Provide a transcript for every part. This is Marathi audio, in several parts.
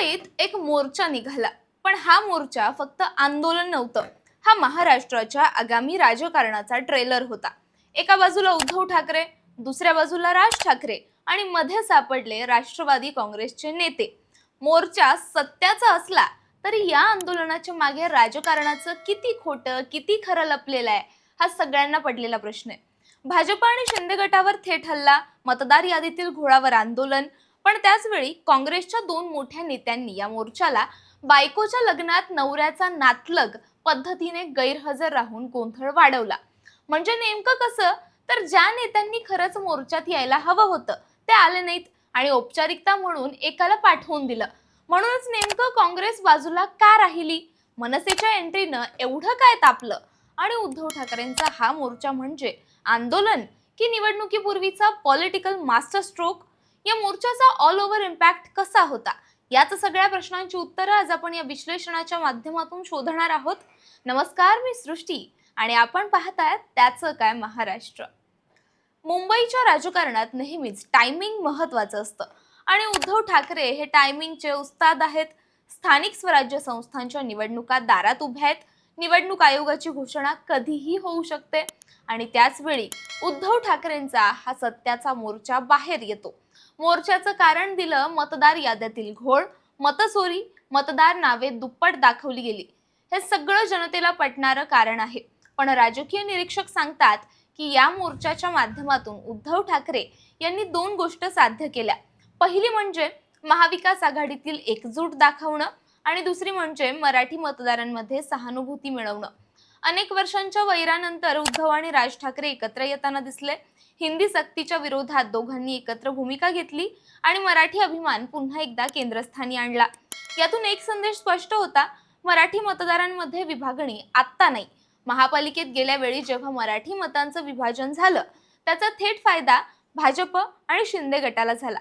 मुंबईत एक मोर्चा निघाला. पण हा मोर्चा फक्त आंदोलन नव्हतं. हा महाराष्ट्राच्या आगामी राजकारणाचा ट्रेलर होता. एका बाजूला उद्धव ठाकरे दुसऱ्या बाजूला राज ठाकरे आणि मध्ये सापडले राष्ट्रवादी काँग्रेसचे नेते. मोर्चा सत्याचा असला तरी या आंदोलनाच्या मागे राजकारणाचं किती खोटं किती खरं लपलेलं आहे हा सगळ्यांना पडलेला प्रश्न आहे. भाजप आणि शिंदे गटावर थेट हल्ला मतदार यादीतील घोळावर आंदोलन पण त्याच वेळी काँग्रेसच्या दोन मोठ्या नेत्यांनी या मोर्चाला बायकोच्या लग्नात नवऱ्याचा नातलग पद्धतीने गैरहजर राहून गोंधळ वाढवला. म्हणजे नेमकं कसं? तर ज्या नेत्यांनी खरंच मोर्चात यायला हवं होतं ते आले नाहीत आणि औपचारिकता म्हणून एकाला पाठवून दिलं. म्हणूनच नेमकं काँग्रेस बाजूला का राहिली? मनसेच्या एंट्रीनं एवढं काय तापलं? आणि उद्धव ठाकरेंचा हा मोर्चा म्हणजे आंदोलन की निवडणुकीपूर्वीचा पॉलिटिकल मास्टर स्ट्रोक या मोर्चाचा ऑल ओव्हर इम्पॅक्ट कसा होता? याच सगळ्या प्रश्नांची उत्तरं आज आपण या विश्लेषणाच्या माध्यमातून शोधणार आहोत. नमस्कार मी सृष्टी आणि आपण पाहतायत त्याचं काय महाराष्ट्र. मुंबईच्या राजकारणात नेहमीच टायमिंग महत्वाचं असतं. आणि उद्धव ठाकरे हे टायमिंगचे उस्ताद आहेत. स्थानिक स्वराज्य संस्थांच्या निवडणुका दारात उभ्या आहेत. निवडणूक आयोगाची घोषणा कधीही होऊ शकते. आणि त्याचवेळी उद्धव ठाकरेंचा हा सत्याचा मोर्चा बाहेर येतो. मोर्चाचं कारण दिलं मतदार याद्यातील घोळ मतचोरी मतदार नावे दुप्पट दाखवली गेली. हे सगळं जनतेला पटणारं कारण आहे. पण राजकीय निरीक्षक सांगतात की या मोर्चाच्या माध्यमातून उद्धव ठाकरे यांनी दोन गोष्ट साध्य केल्या. पहिली म्हणजे महाविकास आघाडीतील एकजूट दाखवणं आणि दुसरी म्हणजे मराठी मतदारांमध्ये सहानुभूती मिळवणं. अनेक वर्षांच्या वैरानंतर उद्धव आणि राज ठाकरे एकत्र येताना दिसले. हिंदी सक्तीच्या विरोधात दोघांनी एकत्र भूमिका घेतली आणि मराठी अभिमान पुन्हा एकदा केंद्रस्थानी आणला. यातून एक संदेश स्पष्ट होता मराठी मतदारांमध्ये विभागणी आत्ता नाही. महापालिकेत गेल्या वेळी जेव्हा मराठी मतांचं विभाजन झालं त्याचा थेट फायदा भाजप आणि शिंदे गटाला झाला.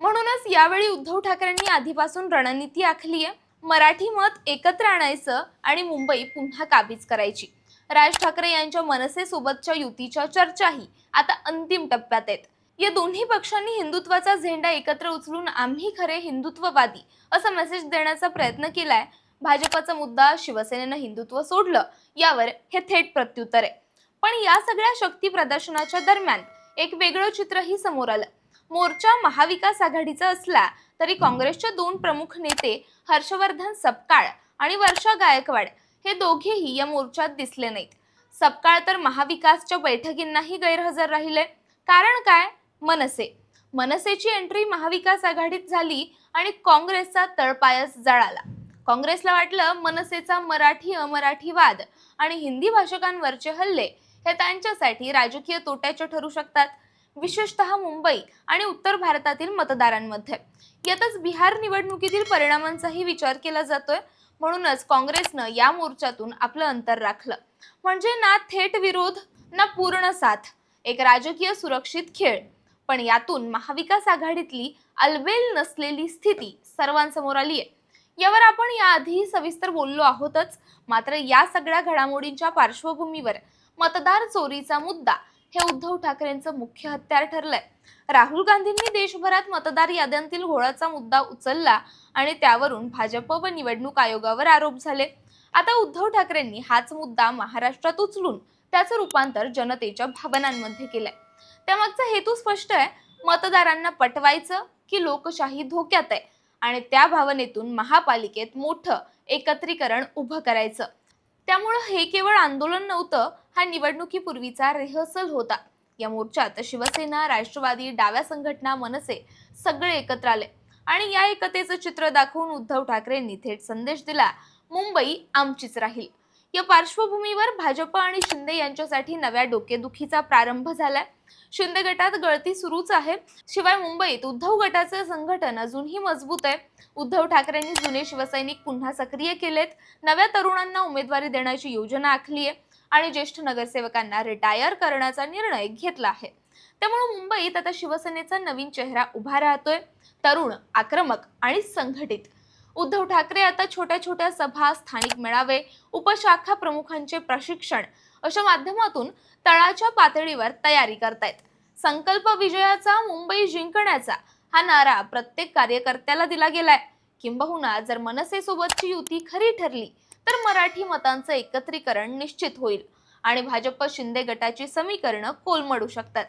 म्हणूनच यावेळी उद्धव ठाकरेंनी आधीपासून रणनीती आखली आहे मराठी मत एकत्र आणायचं आणि मुंबई पुन्हा काबीज करायची. राज ठाकरे यांच्या मनसेसोबतच्या युतीच्या चर्चाही आता अंतिम टप्प्यात आहेत. या दोन्ही पक्षांनी हिंदुत्वाचा झेंडा एकत्र उचलून आम्ही खरे हिंदुत्ववादी असा मेसेज देण्याचा प्रयत्न केलाय. भाजपचा मुद्दा शिवसेनेनं हिंदुत्व सोडलं यावर हे थेट प्रत्युत्तर आहे. पण या सगळ्या शक्ती प्रदर्शनाच्या दरम्यान एक वेगळं चित्रही समोर आलं. मोर्चा महाविकास आघाडीचा असला तरी काँग्रेसचे दोन प्रमुख नेते हर्षवर्धन सपकाळ आणि वर्षा गायकवाड हे दोघेही या मोर्चात दिसले नाहीत. सपकाळ तर महाविकासच्या बैठकींनाही गैरहजर राहिले. कारण काय? मनसे. मनसेची एंट्री महाविकास आघाडीत झाली आणि काँग्रेसचा तळपायस जळाला. काँग्रेसला वाटलं मनसेचा मराठी अमराठी वाद आणि हिंदी भाषकांवरचे हल्ले हे त्यांच्यासाठी राजकीय तोट्याचे ठरू शकतात. विशेषतः मुंबई आणि उत्तर भारतातील मतदारांमध्ये. यातच बिहार निवडणुकीतील परिणामांचाही विचार केला जातोय. म्हणूनच काँग्रेसनं या मोर्चातून आपलं अंतर राखलं. म्हणजे ना थेट विरोध ना पूर्ण साथ. एक राजकीय सुरक्षित खेळ. पण यातून महाविकास आघाडीतली अलबेल नसलेली स्थिती सर्वांसमोर आली आहे यावर आपण याआधी सविस्तर बोललो आहोतच. मात्र या सगळ्या घडामोडींच्या पार्श्वभूमीवर मतदार चोरीचा मुद्दा हे उद्धव ठाकरेंचं मुख्य हत्यार ठरलंय. राहुल गांधींनी देशभरात मतदार याद्यांतील घोळाचा मुद्दा उचलला आणि त्यावरून भाजप व निवडणूक आयोगावर आरोप झाले. आता उद्धव ठाकरेंनी हाच मुद्दा महाराष्ट्रात उचलून त्याचं रूपांतर जनतेच्या भावनांमध्ये केलंय. त्यामागचा हेतू स्पष्ट आहे. मतदारांना पटवायचं की लोकशाही धोक्यात आहे आणि त्या भावनेतून महापालिकेत मोठं एकत्रीकरण उभं करायचं. त्यामुळं हे केवळ आंदोलन नव्हतं हा निवडणुकीपूर्वीचा रिहर्सल होता. या मोर्चात शिवसेना राष्ट्रवादी डाव्या संघटना मनसे सगळे एकत्र आले. आणि या एकतेचं चित्र दाखवून उद्धव ठाकरेंनी थेट संदेश दिला मुंबई आमचीच राहील. या पार्श्वभूमीवर भाजप आणि शिंदे यांच्यासाठी नव्या डोकेदुखीचा प्रारंभ झालाय. शिंदे गटात गळती सुरूच आहे. शिवाय मुंबईत उद्धव गटाचे संघटन अजूनही मजबूत आहे. उद्धव ठाकरेंनी जुने शिवसैनिक पुन्हा सक्रिय केलेत. नव्या तरुणांना उमेदवारी देण्याची योजना आखली आहे आणि ज्येष्ठ नगरसेवकांना रिटायर करण्याचा निर्णय घेतला आहे. त्यामुळे मुंबईत आता शिवसेनेचा नवीन चेहरा उभा राहतोय. तरुण आक्रमक आणि संघटित उद्धव ठाकरे आता छोट्या छोट्या सभा स्थानिक मेळावे उपशाखा प्रमुखांचे प्रशिक्षण अशा माध्यमातून तळाच्या पातळीवर तयारी करतायत. संकल्प विजयाचा मुंबई जिंकण्याचा हा नारा प्रत्येक कार्यकर्त्याला दिला गेलाय. किंबहुना जर मनसेसोबतची युती खरी ठरली तर मराठी मतांचं एकत्रीकरण निश्चित होईल आणि भाजप शिंदे गटाची समीकरणं कोलमडू शकतात.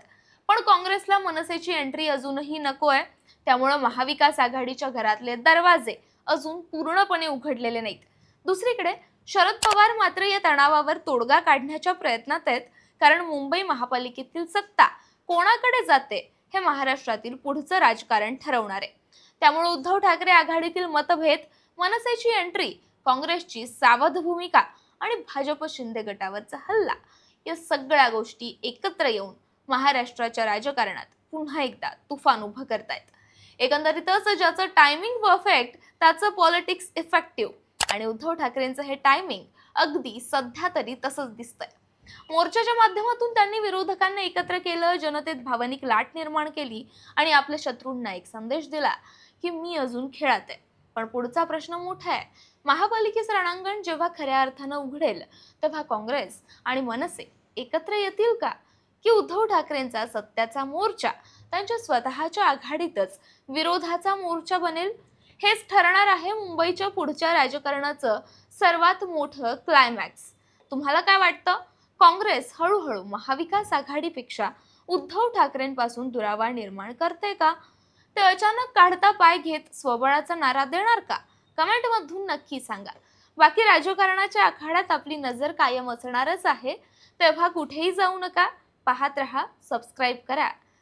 पण काँग्रेसला मनसेची एंट्री अजूनही नको आहे. त्यामुळं महाविकास आघाडीच्या घरातले दरवाजे अजून पूर्णपणे उघडलेले नाहीत. दुसरीकडे शरद पवार मात्र या तणावावर तोडगा काढण्याच्या प्रयत्नात आहेत कारण मुंबई महापालिकेतील सत्ता कोणाकडे जाते हे महाराष्ट्रातील पुढचं राजकारण ठरवणार. आहे त्यामुळे उद्धव ठाकरे आघाडीतील मतभेद मनसेची एंट्री काँग्रेसची सावध भूमिका आणि भाजप शिंदे गटावरचा हल्ला या सगळ्या गोष्टी एकत्र येऊन महाराष्ट्राच्या राजकारणात पुन्हा एकदा तुफान उभं करतायत. एकंदरीतच ज्याचं टायमिंग परफेक्ट त्याचं पॉलिटिक्स इफेक्टिव्ह आणि उद्धव ठाकरेंचं हे टायमिंग अगदी सध्या तरी तसंच दिसतंय. मोर्चाच्या माध्यमातून त्यांनी विरोधकांना एकत्र केलं जनतेत भावनिक लाट निर्माण केली आणि आपल्या शत्रूंना एक संदेश दिला की मी अजून खेळात आहे पण पुढचा प्रश्न मोठा आहे. महापालिकेचं रणांगण जेव्हा खऱ्या अर्थानं उघडेल तेव्हा काँग्रेस आणि मनसे एकत्र येतील का? की उद्धव ठाकरेंचा सत्याचा मोर्चा त्यांच्या स्वतःच्या आघाडीतच विरोधाचा मोर्चा बनेल? हेच ठरणार आहे मुंबईच्या पुढच्या राजकारणाचं सर्वात मोठं क्लायमॅक्स तुम्हाला काय वाटतं? काँग्रेस हळूहळू महाविकास आघाडीपेक्षा उद्धव ठाकरेंपासून दुरावा निर्माण करते का? ते अचानक काढता पाय घेत स्वबळाचा नारा देणार का? कमेंटमधून नक्की सांगा. बाकी राजकारणाच्या आखाड्यात आपली नजर कायम असणारच आहे. तेव्हा कुठेही जाऊ नका. पाहत रहा सबस्क्राईब करा.